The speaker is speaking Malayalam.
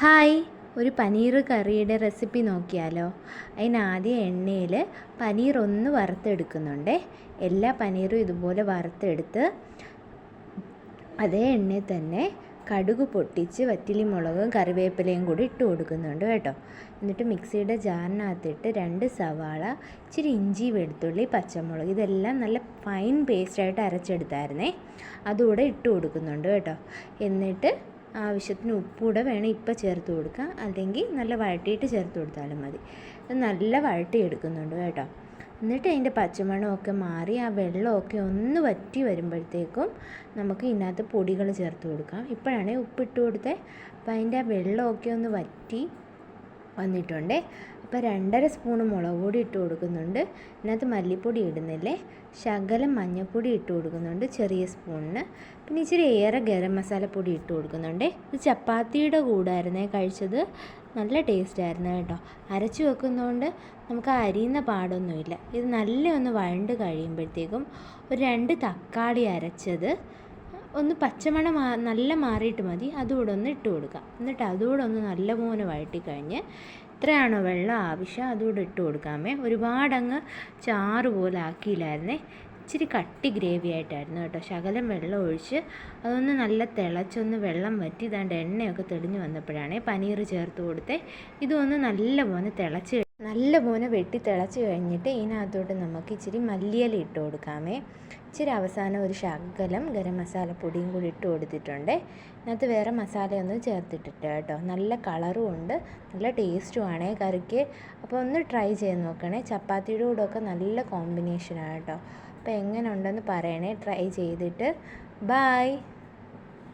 ഹായ്. ഒരു പനീർ കറിയുടെ റെസിപ്പി നോക്കിയാലോ? അതിനാദ്യം എണ്ണയിൽ പനീർ ഒന്ന് വറുത്തെടുക്കുന്നുണ്ടേ. എല്ലാ പനീറും ഇതുപോലെ വറുത്തെടുത്ത് അതേ എണ്ണയിൽ തന്നെ കടുക് പൊട്ടിച്ച് വറ്റിലി മുളകും കറിവേപ്പിലയും കൂടി ഇട്ട് കൊടുക്കുന്നുണ്ട് കേട്ടോ. എന്നിട്ട് മിക്സിയുടെ ജാറിനകത്തിട്ട് രണ്ട് സവാള ഇച്ചിരി ഇഞ്ചി വെളുത്തുള്ളി പച്ചമുളക് ഇതെല്ലാം നല്ല ഫൈൻ പേസ്റ്റായിട്ട് അരച്ചെടുത്തായിരുന്നേ. അതുകൂടെ ഇട്ട് കൊടുക്കുന്നുണ്ട് കേട്ടോ. എന്നിട്ട് ആവശ്യത്തിന് ഉപ്പൂടെ വേണം ഇപ്പം ചേർത്ത് കൊടുക്കുക. അല്ലെങ്കിൽ നല്ല വഴട്ടിയിട്ട് ചേർത്ത് കൊടുത്താലും മതി. നല്ല വഴട്ടി എടുക്കുന്നുണ്ട് കേട്ടോ. എന്നിട്ട് അതിന്റെ പച്ചമണമൊക്കെ മാറി ആ വെള്ളമൊക്കെ ഒന്ന് വറ്റി വരുമ്പോഴത്തേക്കും നമുക്ക് ഇതിനകത്ത് പൊടികൾ ചേർത്ത് കൊടുക്കാം. ഇപ്പോഴാണ് ഉപ്പിട്ട് കൊടുത്തത് അപ്പോൾ അതിന്റെ ആ വെള്ളമൊക്കെ ഒന്ന് വറ്റി വന്നിട്ടുണ്ട്. അപ്പോൾ രണ്ടര സ്പൂണ് മുളക് പൊടി ഇട്ട് കൊടുക്കുന്നുണ്ട്. ഇതിനകത്ത് മല്ലിപ്പൊടി ഇടുന്നില്ലേ? ശകലം മഞ്ഞൾപ്പൊടി ഇട്ട് കൊടുക്കുന്നുണ്ട് ചെറിയ സ്പൂണിന്. പിന്നെ ഇച്ചിരി ഏറെ ഗരം മസാലപ്പൊടി ഇട്ട് കൊടുക്കുന്നുണ്ട്. ഇത് ചപ്പാത്തിയുടെ കൂടായിരുന്നേ കഴിച്ചത് നല്ല ടേസ്റ്റ് ആയിരുന്നു കേട്ടോ. അരച്ചു വെക്കുന്നതുകൊണ്ട് നമുക്ക് അരിയുന്ന പാടൊന്നുമില്ല. ഇത് നല്ല ഒന്ന് വഴണ്ട് കഴിയുമ്പോഴത്തേക്കും ഒരു രണ്ട് തക്കാളി അരച്ചത് ഒന്ന് പച്ചമണം നല്ല മാറിയിട്ട് മതി. അതുകൂടെ ഒന്ന് ഇട്ട് കൊടുക്കാം. എന്നിട്ട് അതുകൂടെ ഒന്ന് നല്ല പോലെ വഴട്ടിക്കഴിഞ്ഞ് എത്രയാണോ വെള്ളം ആവശ്യം? അതുകൂടെ ഇട്ട് കൊടുക്കാമേ. ഒരുപാടങ്ങ് ചാറ് പോലെ ആക്കിയില്ലായിരുന്നേ. ഇച്ചിരി കട്ടി ഗ്രേവി ആയിട്ടായിരുന്നു കേട്ടോ. ശകലം വെള്ളം ഒഴിച്ച് അതൊന്ന് നല്ല തിളച്ചൊന്ന് വെള്ളം വറ്റി ഇതാണ്ട് എണ്ണയൊക്കെ തെളിഞ്ഞു വന്നപ്പോഴാണേ പനീർ ചേർത്ത് കൊടുത്തേ. ഇതൊന്ന് നല്ല പോലെ തിളച്ച് നല്ല പോലെ വെട്ടി തിളച്ച് കഴിഞ്ഞിട്ട് ഇതിനകത്തോട്ട് നമുക്ക് ഇച്ചിരി മല്ലിയില ഇട്ട് കൊടുക്കാമേ. ഇച്ചിരി അവസാനം ഒരു ശകലം ഗരം മസാലപ്പൊടിയും കൂടി ഇട്ട് കൊടുത്തിട്ടുണ്ട്. ഇതിനകത്ത് വേറെ മസാലയൊന്നും ചേർത്തിട്ടിട്ട് കേട്ടോ. നല്ല കളറും ഉണ്ട്. നല്ല ടേസ്റ്റും ആണ് കറിക്ക്. അപ്പോൾ ഒന്ന് ട്രൈ ചെയ്ത് നോക്കണേ. ചപ്പാത്തിയുടെ കൂടെ ഒക്കെ നല്ല കോമ്പിനേഷനാണ് കേട്ടോ. അപ്പോൾ എങ്ങനെ ഉണ്ടെന്ന് പറയണേ. ട്രൈ ചെയ്തിട്ട്. ബായ്